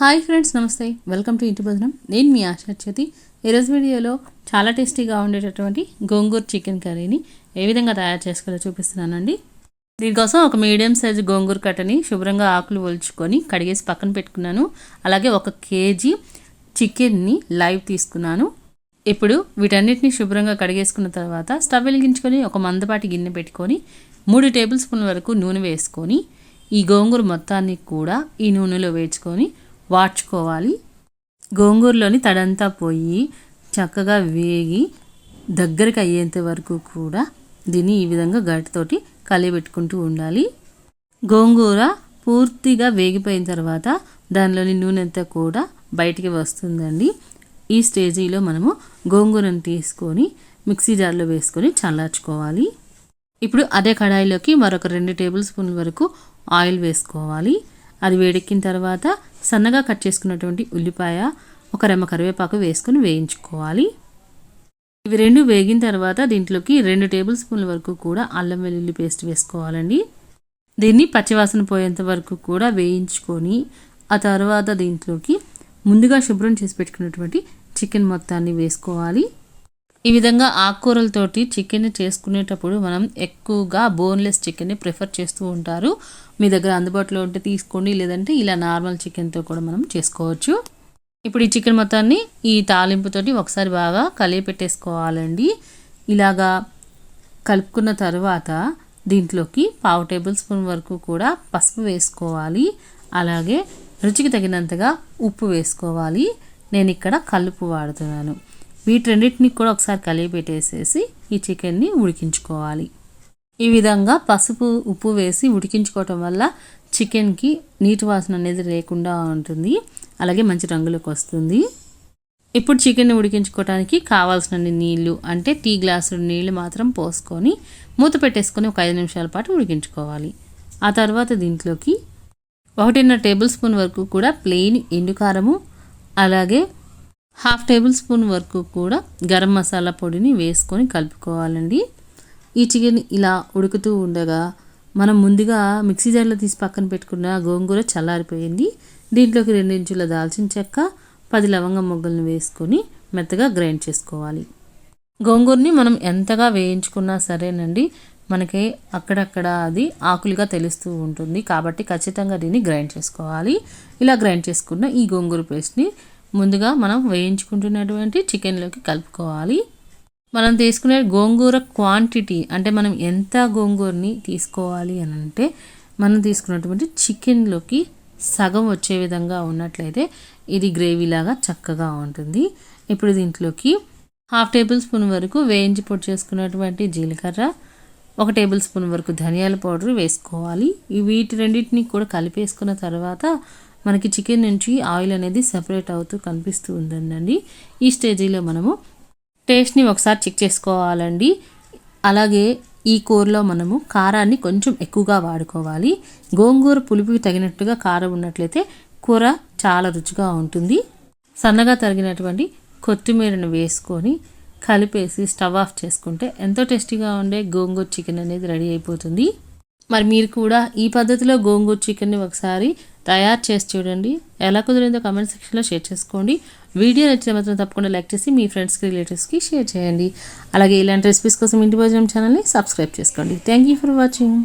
Hi friends నమస్తే. Welcome to ఇంటి భోజనం. నేను మీ ఆశా చేతి ఈరోజు వీడియోలో చాలా టేస్టీగా ఉండేటటువంటి గోంగూర చికెన్ కర్రీని ఏ విధంగా తయారు చేసుకోవాలో చూపిస్తున్నానండి. దీనికోసం ఒక మీడియం సైజు గోంగూర కట్టని శుభ్రంగా ఆకులు ఒలుచుకొని కడిగేసి పక్కన పెట్టుకున్నాను. అలాగే ఒక కేజీ చికెన్ని లైవ్ తీసుకున్నాను. ఇప్పుడు వీటన్నిటిని శుభ్రంగా కడిగేసుకున్న తర్వాత స్టవ్ వెలిగించుకొని ఒక మందపాటి గిన్నె పెట్టుకొని మూడు టేబుల్ స్పూన్ల వరకు నూనె వేసుకొని ఈ గోంగూర మొత్తాన్ని కూడా ఈ నూనెలో వేసుకొని వాడ్చుకోవాలి. గోంగూరలోని తడంతా పోయి చక్కగా వేగి దగ్గరికి అయ్యేంత వరకు కూడా దీన్ని ఈ విధంగా గట్టితోటి కలియబెట్టుకుంటూ ఉండాలి. గోంగూర పూర్తిగా వేగిపోయిన తర్వాత దానిలోని నూనె అంతా కూడా బయటికి వస్తుందండి. ఈ స్టేజీలో మనము గోంగూరను తీసుకొని మిక్సీ జార్లో వేసుకొని చల్లార్చుకోవాలి. ఇప్పుడు అదే కడాయిలోకి మరొక రెండు టేబుల్ స్పూన్ల వరకు ఆయిల్ వేసుకోవాలి. అది వేడెక్కిన తర్వాత సన్నగా కట్ చేసుకున్నటువంటి ఉల్లిపాయ ఒక రెమ్మ కరివేపాకు వేసుకొని వేయించుకోవాలి. ఇవి రెండు వేగిన తర్వాత దీంట్లోకి రెండు టేబుల్ స్పూన్ల వరకు కూడా అల్లం వెల్లుల్లి పేస్ట్ వేసుకోవాలండి. దీన్ని పచ్చివాసన పోయేంత వరకు కూడా వేయించుకొని ఆ తర్వాత దీంట్లోకి ముందుగా శుభ్రం చేసి పెట్టుకున్నటువంటి చికెన్ మొత్తాన్ని వేసుకోవాలి. ఈ విధంగా ఆకుకూరలతోటి చికెన్ చేసుకునేటప్పుడు మనం ఎక్కువగా బోన్లెస్ చికెన్ని ప్రిఫర్ చేస్తూ ఉంటారు. మీ దగ్గర అందుబాటులో ఉంటే తీసుకోండి లేదంటే ఇలా నార్మల్ చికెన్తో కూడా మనం చేసుకోవచ్చు. ఇప్పుడు ఈ చికెన్ మొత్తాన్ని ఈ తాలింపుతోటి ఒకసారి బాగా కలిపి పెట్టేసుకోవాలండి. ఇలాగా కలుపుకున్న తర్వాత దీంట్లోకి పావు టేబుల్ స్పూన్ వరకు కూడా పసుపు వేసుకోవాలి. అలాగే రుచికి తగినంతగా ఉప్పు వేసుకోవాలి. నేను ఇక్కడ కలుపు వాడుతున్నాను. వీటన్నిటిని కూడా ఒకసారి కలిపిపెట్టేసేసి ఈ చికెన్ని ఉడికించుకోవాలి. ఈ విధంగా పసుపు ఉప్పు వేసి ఉడికించుకోవటం వల్ల చికెన్కి నీటి వాసన అనేది లేకుండా ఉంటుంది. అలాగే మంచి రంగులోకి వస్తుంది. ఇప్పుడు చికెన్ని ఉడికించుకోవడానికి కావాల్సిన నీళ్ళు అంటే టీ గ్లాసు నీళ్ళు మాత్రం పోసుకొని మూత పెట్టేసుకొని ఒక ఐదు నిమిషాల పాటు ఉడికించుకోవాలి. ఆ తర్వాత దీంట్లోకి ఒకటిన్నర టేబుల్ స్పూన్ వరకు కూడా ప్లెయిన్ ఎండుకారము అలాగే హాఫ్ టేబుల్ స్పూన్ వరకు కూడా గరం మసాలా పొడిని వేసుకొని కలుపుకోవాలండి. ఈ చికెన్ ఇలా ఉడుకుతూ ఉండగా మనం ముందుగా మిక్సీ జార్లో తీసి పక్కన పెట్టుకున్న గోంగూర చల్లారిపోయింది. దీంట్లోకి రెండించుల దాల్చిన చెక్క పది లవంగ మొగ్గలను వేసుకొని మెత్తగా గ్రైండ్ చేసుకోవాలి. గోంగూరని మనం ఎంతగా వేయించుకున్నా సరేనండి. మనకి అక్కడక్కడ అది ఆకులుగా తెలుస్తూ ఉంటుంది కాబట్టి ఖచ్చితంగా దీన్ని గ్రైండ్ చేసుకోవాలి. ఇలా గ్రైండ్ చేసుకున్న ఈ గోంగూర పేస్ట్ని ముందుగా మనం వేయించుకుంటున్నటువంటి చికెన్లోకి కలుపుకోవాలి. మనం తీసుకునే గోంగూర క్వాంటిటీ అంటే మనం ఎంత గోంగూరని తీసుకోవాలి అని అంటే మనం తీసుకున్నటువంటి చికెన్లోకి సగం వచ్చే విధంగా ఉన్నట్లయితే ఇది గ్రేవీలాగా చక్కగా ఉంటుంది. ఇప్పుడు దీంట్లోకి హాఫ్ టేబుల్ స్పూన్ వరకు వేయించి పొడి చేసుకున్నటువంటి జీలకర్ర ఒక టేబుల్ స్పూన్ వరకు ధనియాల పౌడర్ వేసుకోవాలి. వీటి రెండింటిని కూడా కలిపేసుకున్న తర్వాత మనకి చికెన్ నుంచి ఆయిల్ అనేది సెపరేట్ అవుతూ కనిపిస్తూ ఉందండి. ఈ స్టేజీలో మనము టేస్ట్ని ఒకసారి చెక్ చేసుకోవాలండి. అలాగే ఈ కూరలో మనము కారాన్ని కొంచెం ఎక్కువగా వాడుకోవాలి. గోంగూర పులుపుకి తగినట్టుగా కారం ఉన్నట్లయితే కూర చాలా రుచిగా ఉంటుంది. సన్నగా తరిగినటువంటి కొత్తిమీరను వేసుకొని కలిపేసి స్టవ్ ఆఫ్ చేసుకుంటే ఎంతో టేస్టీగా ఉండే గోంగూర చికెన్ అనేది రెడీ అయిపోతుంది. మరి మీరు కూడా ఈ పద్ధతిలో గోంగూర చికెన్ని ఒకసారి తయారు చేసి చూడండి. ఎలా కుదిరిందో కమెంట్ సెక్షన్లో షేర్ చేసుకోండి. వీడియో నచ్చిన మాత్రం తప్పకుండా లైక్ చేసి మీ ఫ్రెండ్స్కి రిలేటివ్స్కి షేర్ చేయండి. అలాగే ఇలాంటి రెసిపీస్ కోసం ఇంటి భోజనం ఛానల్ని సబ్స్క్రైబ్ చేసుకోండి. Thank you for watching